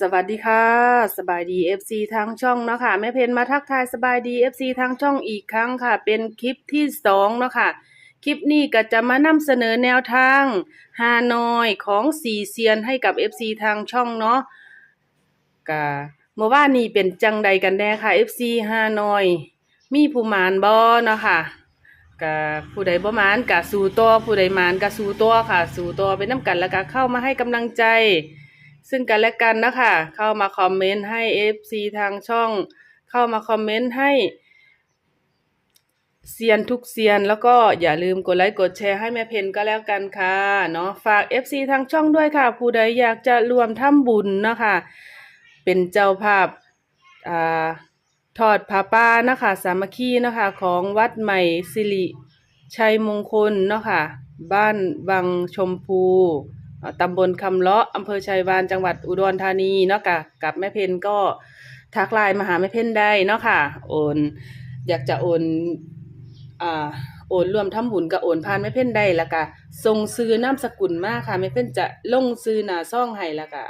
สวัสดีค่ะ สบายดี FC ทางช่องเนาะค่ะแม่เพนมาทักทายสบายดี FC ทางช่องอีกครั้งค่ะ เป็นคลิปที่สองเนาะค่ะ คลิปนี้ก็จะมานำเสนอแนวทางฮานอยของสีเซียนให้กับ FC ทางช่องเนาะกะเมื่อวานนี้เป็นจังใดกันแน่ค่ะ FC ฮานอย มีผู้มานบ่เนาะค่ะกะผู้ใดบ่มานกะสู่ตัวผู้ใดมานกะสู่ตัวค่ะ สู่ตัวไปน้ำกันแล้วก็เข้ามาให้กำลังใจ ซึ่งกันและกันนะคะเข้ามาคอมเมนต์ให้ FC ทางช่อง เข้ามาคอมเมนต์ให้เซียนทุกเซียนแล้วก็อย่าลืมกดไลค์กดแชร์ให้แม่เพนก็แล้วกันค่ะเนาะฝาก FC ทางช่องด้วยค่ะ ผู้ใดอยากจะรวมทำบุญนะคะ เป็นเจ้าภาพอ่าทอดผ้าป่านะคะ สามัคคีนะคะของวัดใหม่สิริชัยมงคลเนาะค่ะบ้านวังชมพู ตำบลคำเลาะอำเภอชัยวานจังหวัดอุดรธานีเนาะค่ะกับแม่เพนก็ทักไลน์มาหาแม่เพนได้เนาะค่ะ โอนอยากจะโอนอ่าโอนรวมทำบุญกับโอนผ่านแม่เพนได้ล้วก็ส่งซื้อนามสกุลมากค่ะแม่เพนจะลงซื้อหน้าซ่องให้ล้วก็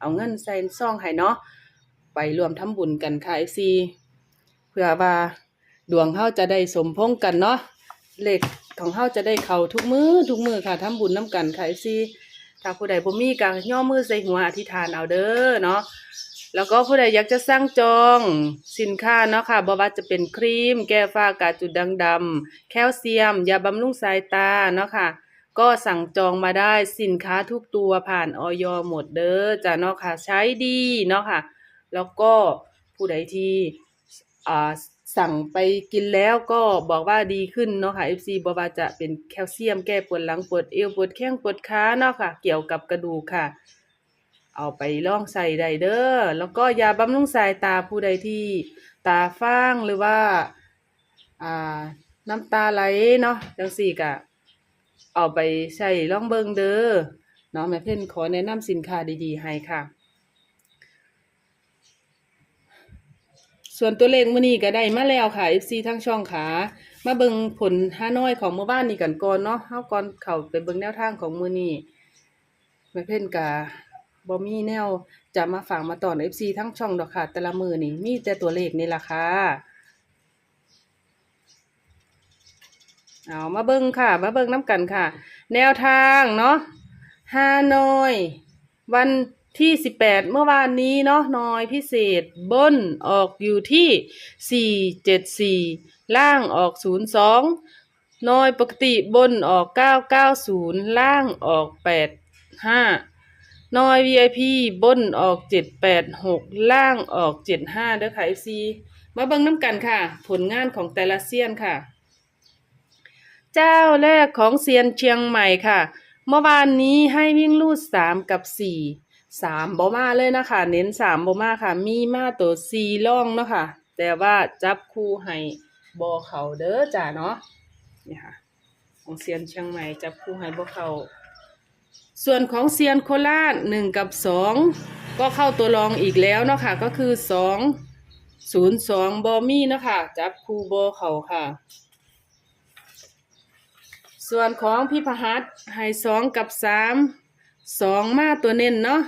เอาเงินใส่ซ่องให้เนาะไปรวมทำบุญกันค่ะ FC เพื่อว่าดวงเฮาจะได้สมพงษ์กันเนาะเลขของเฮาจะได้เข้าทุกมือทุกมือค่ะทำบุญน้ำกันค่ะ FC ถ้าผู้ใดบ่มีก็ย่อมือใส่หัวอธิษฐานเอาเด้อเนาะแล้วก็ผู้ใดอยากจะสร้างจองสินค้าเนาะค่ะบ่ว่าจะเป็นครีม แก้ฝ้ากาจุดด่างดำแคลเซียม ยาบำรุงสายตาเนาะค่ะ ก็สั่งจองมาได้สินค้าทุกตัวผ่านออยหมดเด้อจ้ะเนาะค่ะ ใช้ดีเนาะค่ะ แล้วก็ผู้ใดที่อ่า สั่งไปกินแล้วก็บอกว่าดีขึ้นเนาะค่ะ FC บอกว่าจะเป็นแคลเซียมแก้ปวดหลังปวดเอวปวดแข้งปวดขาเนาะค่ะ เกี่ยวกับกระดูกค่ะ เอาไปล่องใส่ได้เด้อแล้วก็ยาบำรุงสายตาผู้ใดที่ตาฟ้างหรือว่าอ่าน้ำตาไหลเนาะจังสี่กะเอาไปใส่ล่องเบิงเด้อเนาะแม่เพ่นขอแนะนำสินค้าดีๆให้ค่ะ ส่วนตัวเลขมื้อนี้ก็ได้มาแล้วค่ะ FC ทั้งช่องขามาเบิงผลฮานอยของเมื่อวานนี้กันก่อนเนาะเฮาก่อนเข้าไปเบิงแนวทางของมือนี้แม่เพ่นก็บ่มีแนวจะมาฝากมาต่อน FC ทั้งช่องดอกค่ะ แต่ละมือนี่มีแต่ตัวเลขนี่ล่ะค่ะเอามาเบิ่งค่ะ มาเบิ่งน้ำกันค่ะ แนวทางเนาะฮานอย วัน ที่สิบแปดเมื่อวานนี้เนาะน้อยพิเศษบนออกอยู่ที่สี่เจ็ดสี่ล่างออกศูนย์สองน้อยปกติบนออกเก้าเก้าศูนย์ล่างออกแปดห้าน้อย VIP บนออกเจ็ดแปดหกล่างออกเจ็ดห้าเด้อค่ะ FC มาเบิ่งน้ำกันค่ะ ผลงานของแต่ละเซียนค่ะ เจ้าแรกของเซียนเชียงใหม่ค่ะ เมื่อวานนี้ให้วิ่งลูดสามกับสี่ สามบอมาเลยนะคะ เน้นสามบอมาค่ะ มีมาตัวสี่ล่องเนาะค่ะ แต่ว่าจับคู่ให้บอเขาเด้อจ้าเนาะนี่ค่ะ ของเซียนเชียงใหม่จับคู่ให้บอเขาส่วนของเซียนโคราชหนึ่งกับสองก็เข้าตัวรองอีกแล้วเนาะค่ะ ก็คือสองศูนย์สองบอมี่เนาะค่ะ จับคู่บอเขาค่ะ ส่วนของพี่พหัสให้สองกับสามสองมาตัวเน้นเนาะ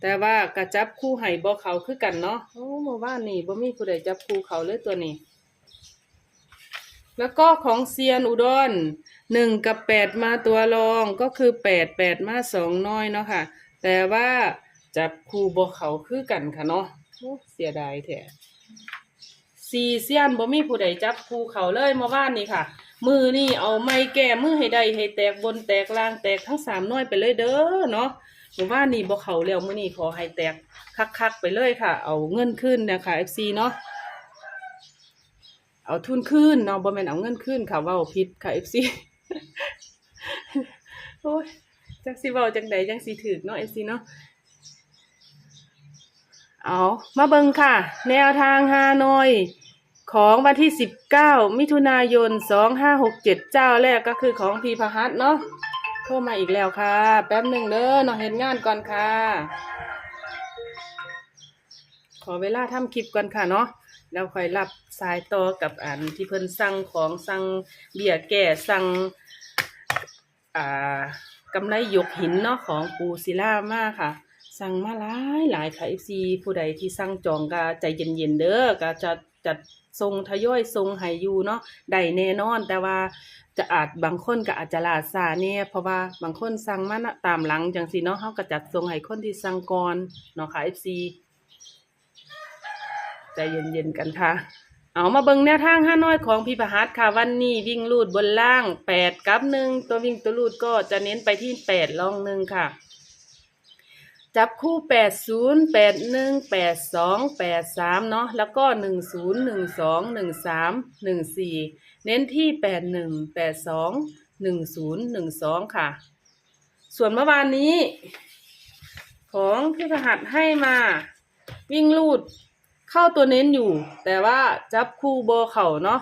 แต่ว่ากระจับคู่ให้บ่เขาคือกันเนาะโอ้เมื่อวานนี่บ่มีผู้ใดจับคู่เขาเลยตัวนี้ แล้วก็ของเซียนอุดรหนึ่งกับแปดมาตัวรองก็คือแปดแปดมาสองน้อยเนาะค่ะ แต่ว่าจับคู่บ่เขาคือกันค่ะเนาะโอ้เสียดายแท้สี่เซียนบ่มีผู้ใดจับคู่เขาเลยเมื่อวานนี้ค่ะ มือนี่เอาไม้แก้มือให้ได้ให้แตกบนแตกล่างแตกทั้งสามน้อยไปเลยเด้อเนาะ เมื่อวานนี้บ่เขาแล้วมื้อนี้ขอให้แตกคักๆไปเลยค่ะ เอาเงินขึ้นนะคะ FC เนาะเอาทุนขึ้นเนาะบ่แม่นเอาเงินขึ้นค่ะว้าผิดค่ะ FC โอ้ยจักสิเว้าจังใดจังสิถูกเนาะ FC เนาะเอามาเบิงค่ะ แนวทางฮานอยของวันที่ 19 มิถุนายน 2567 เจ้าแรกก็คือของพีพหัสเนาะ ทรมาอีกแล้วค่ะ แป๊บหนึ่งเด้อเนาะเห็นงานก่อนค่ะ ขอเวลาทำคลิปก่อนค่ะเนาะแล้วค่อยรับสายต่อกับอันที่เพิ่นสั่งของสั่งเบี้ยแก่สั่งอ่ากำไรหยกหินเนาะของปูศิลามากค่ะ สั่งมาหลายหลายค่ะ FC ผู้ใดที่สั่งจองก็ใจเย็นๆเด้อก็จะ จัดทรงทยอยทรงให้อยู่เนาะได้แน่นอน แต่ว่าจะอาจบางคนก็อาจจะลาซาเนี่ยเพราะว่าบางคนสั่งมานะตามหลังจังซีเนาะเฮาก็จัดทรงให้คนที่สั่งก่อนเนาะค่ะ FC ใจเย็นๆกันค่ะเอามาเบิ่งแนวทางห้าน้อยของพี่ประหัสค่ะวันนี้วิ่งลูดบนล่างแปดกับหนึ่งตัววิ่งตัวลูดก็จะเน้นไปที่แปดลองหนึ่งค่ะ จับคู่แปดศูนย์แปดหนึ่งแปดสองแปดสามเนาะแล้วก็หนึ่งศูนย์หนึ่งสองหนึ่งสามหนึ่งสี่เน้นที่แปดหนึ่งแปดสองหนึ่งศูนย์หนึ่งสองค่ะ ส่วนเมื่อวานนี้ ของพี่รหัสให้มา วิ่งลูดเข้าตัวเน้นอยู่ แต่ว่าจับคู่โบอร์เข่าเนาะ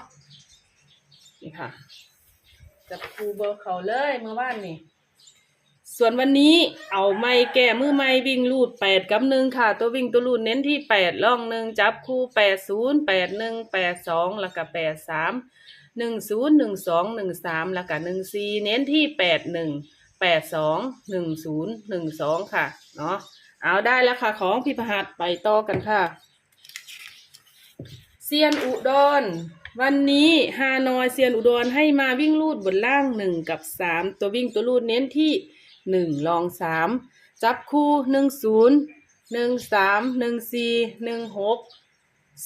นี่ค่ะ จับคู่โบอร์เข่าเลยเมื่อวานนี่ ส่วนวันนี้เอาไม้แก้มือไม้วิ่งลูดแปดกับหนึ่งค่ะ ตัววิ่งตัวลูดเน้นที่แปดล่องหนึ่งจับคู่แปดศูนย์แปดหนึ่งแปดสองแล้วก็แปดสามหนึ่งศูนย์หนึ่งสองหนึ่งสามแล้วก็หนึ่งสี่เน้นที่แปดหนึ่งแปดสองหนึ่งศูนย์หนึ่งสองค่ะเนาะเอาได้แล้วค่ะของพี่ประหัสไปต่อกันค่ะเซียนอุดรวันนี้ฮานอยเซียนอุดรให้มาวิ่งลูดบนล่างหนึ่งกับสามตัววิ่งตัวลูดเน้นที่ หนึ่งลองสามจับคู่หนึ่งศูนย์หนึ่งสามหนึ่งสี่หนึ่งหก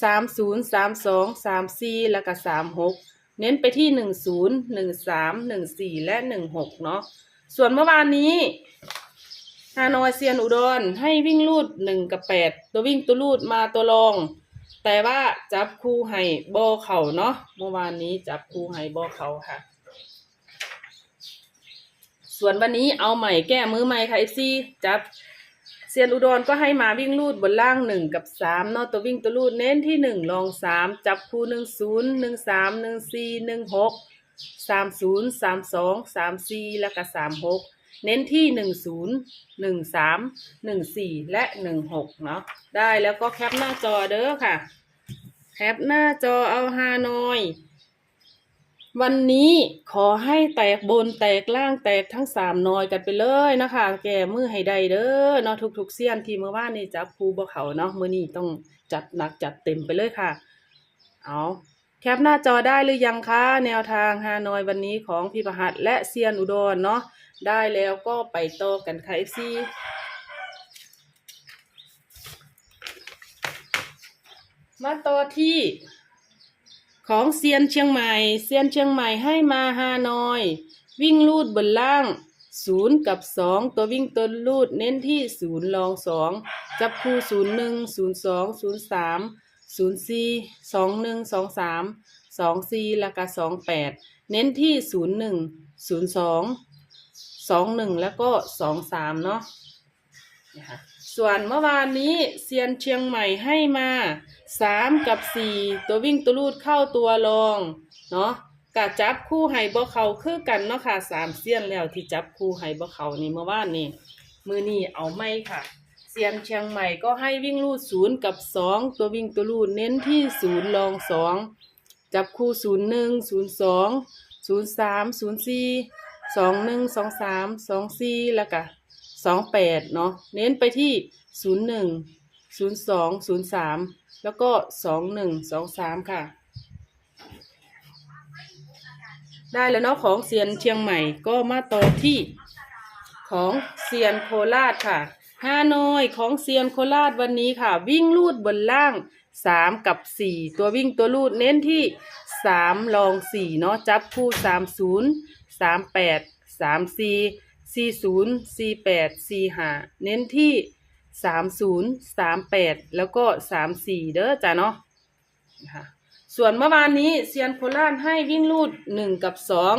สามศูนย์สามสองสามสี่แล้วก็สามหกเน้นไปที่หนึ่งศูนย์หนึ่งสามหนึ่งสี่และหนึ่งหกเนาะส่วนเมื่อวานนี้ฮานอยเซียนอุดรให้วิ่งลูดหนึ่งกับแปดตัววิ่งตัวลูดมาตัวรอง แต่ว่าจับคู่ให้บอเข่าเนาะเมื่อวานนี้จับคู่ให้บอเข่าค่ะ ส่วนวันนี้เอาใหม่แก้มือใหม่ค่ะเอฟซีจับเซียนอุดรก็ให้มาวิ่งลูดบนล่างหนึ่งกับสามเนาะตัววิ่งตัวลูดเน้นที่หนึ่งลองสามจับคู่หนึ่งศูนย์หนึ่งสามหนึ่งสี่หนึ่งหกสามศูนย์สามสองสามสี่แล้วก็สามหกเน้นที่หนึ่งศูนย์หนึ่งสามหนึ่งสี่และหนึ่งหกเนาะได้แล้วก็แคปหน้าจอเด้อค่ะ แคปหน้าจอเอาฮานอย วันนี้ขอให้แตกบนแตกล่างแตกทั้งสามนอยกันไปเลยนะคะ แก่มือให้ได้เด้อเนาะทุกๆเสี้ยนที่เมื่อวานนี่จับภูบ่เขาเนาะมื้อนี้ต้องจัดหนักจัดเต็มไปเลยค่ะ เอาแคปหน้าจอได้หรือยังคะแนวทางฮานอยวันนี้ของพี่ประหัตและเซียนอุดรเนาะได้แล้วก็ไปต่อกันค่ะ FC มาต่อที่ ของเซียนเชียงใหม่ เซียนเชียงใหม่ให้มาฮานอย วิ่งลูดบนล่างศูนย์กับสองตัววิ่งตัวลูดเน้นที่ศูนย์ลองสองจับคู่ศูนย์หนึ่งศูนย์สองศูนย์สามศูนย์สี่สองหนึ่งสองสามสองสี่ล้วก็สองแปดเน้นที่ศูนย์หนึ่งศูนย์สองสองหนึ่งแล้วก็สองสามเนาะนะคะ ส่วนเมื่อวานนี้เซียนเชียงใหม่ให้มาสามกับสี่ตัววิ่งตัวลูดเข้าตัวรองเนาะกะจับคู่ไห้บ่เขาคือกันเนาะค่ะสามเซียนแล้วที่จับคู่ไห้บ่เขานี่เมื่อวานนี้มือนี่เอาไม่ค่ะ เซียนเชียงใหม่ก็ให้วิ่งลูดศูนย์กับสองตัววิ่งตัวลูดเน้นที่ศูนย์รองสองจับคู่ศูนย์หนึ่งศูนย์สองศูนย์สามศูนย์สี่สองหนึ่งสองสามสองสี่แล้วก็ สองแปดเนาะเน้นไปที่ศูนย์หนึ่งศูนย์สองศูนย์สามแล้วก็สองหนึ่งสองสามค่ะ ได้แล้วเนาะของเซียนเชียงใหม่ก็มาต่อที่ของเซียนโคราชค่ะฮานอยของเซียนโคราชวันนี้ค่ะ วิ่งลูดบนล่างสามกับสี่ตัววิ่งตัวลูดเน้นที่สามลองสี่เนาะจับคู่สามศูนย์สามแปดสามสี่ สี่ศูนย์สี่แปดสี่ห้าเน้นที่สามศูนย์สามแปดแล้วก็สามสี่เด้อจ้ะเนาะนะคะส่วนเมื่อวานนี้เซียนโคราชให้วิ่งลูดหนึ่งกับสอง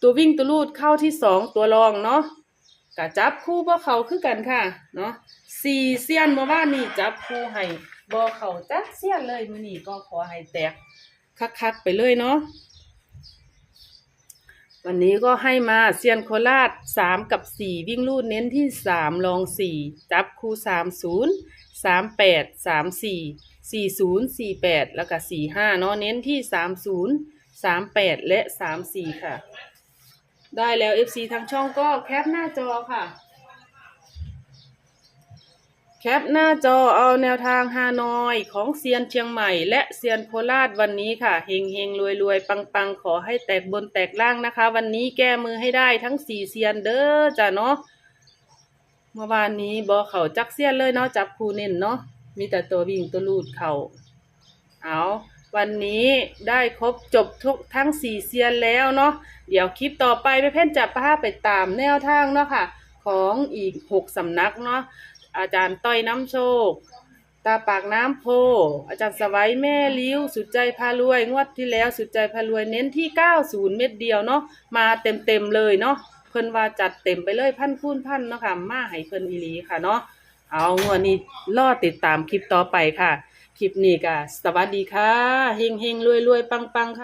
ตัววิ่งตัวลูดเข้าที่สองตัวรองเนาะกะจับคู่บ่เขาคือกันค่ะ เนาะสี่เซียนเมื่อวานนี้จับคู่ให้บ่เขาจักเซียนเลยมื้อนี้ก็ขอให้แตกคักๆไปเลยเนาะ วันนี้ก็ให้มาเซียนโคราชสามกับสี่วิ่งลูดเน้นที่สามลองสี่จับคู่สามศูนย์สามแปดสามสี่สี่ศูนย์สี่แปดแล้วก็สี่ห้าเนาะเน้นที่สามศูนย์สามแปดและสามสี่ค่ะ ได้แล้ว FC ทางช่องก็แคปหน้าจอค่ะ แคปหน้าจอเอาแนวทางฮานอยของเซียนเชียงใหม่ และเซียนโคราชวันนี้ค่ะเฮงเฮงรวยรวยปังปังขอให้แตกบนแตกล่างนะคะ วันนี้แก้มือให้ได้ทั้งสี่เซียนเด้อจ้ะเนาะเมื่อวานนี้บอเขาจักเซียนเลยเนาะจับคูเน้นเนาะมีแต่ตัววิ่งตัวลูดเขาเอาวันนี้ได้ครบจบทุกทั้งสี่เซียนแล้วเนาะเดี๋ยวคลิปต่อไปไปเพ่นจับภาพไปตามแนวทางเนาะค่ะ ของอีกหกสำนักเนาะ อาจารย์ต้อยน้ำโชค ตาปากน้ำโพ อาจารย์สวัยแม่ลิ้ว สุดใจพารวย งวดที่แล้วสุดใจพารวยเน้นที่ 90 เม็ดเดียวเนาะมาเต็มเต็มๆเลยเนาะเพิ่นว่าจัดเต็มไปเลยพันคูณพันเนาะค่ะมาให้เพิ่นอีหลีค่ะเนาะเอางวดนี้รอติดตามคลิปต่อไปค่ะ คลิปนี้ก็สวัสดีค่ะเฮงเฮงรวยรวยปังปังค่ะ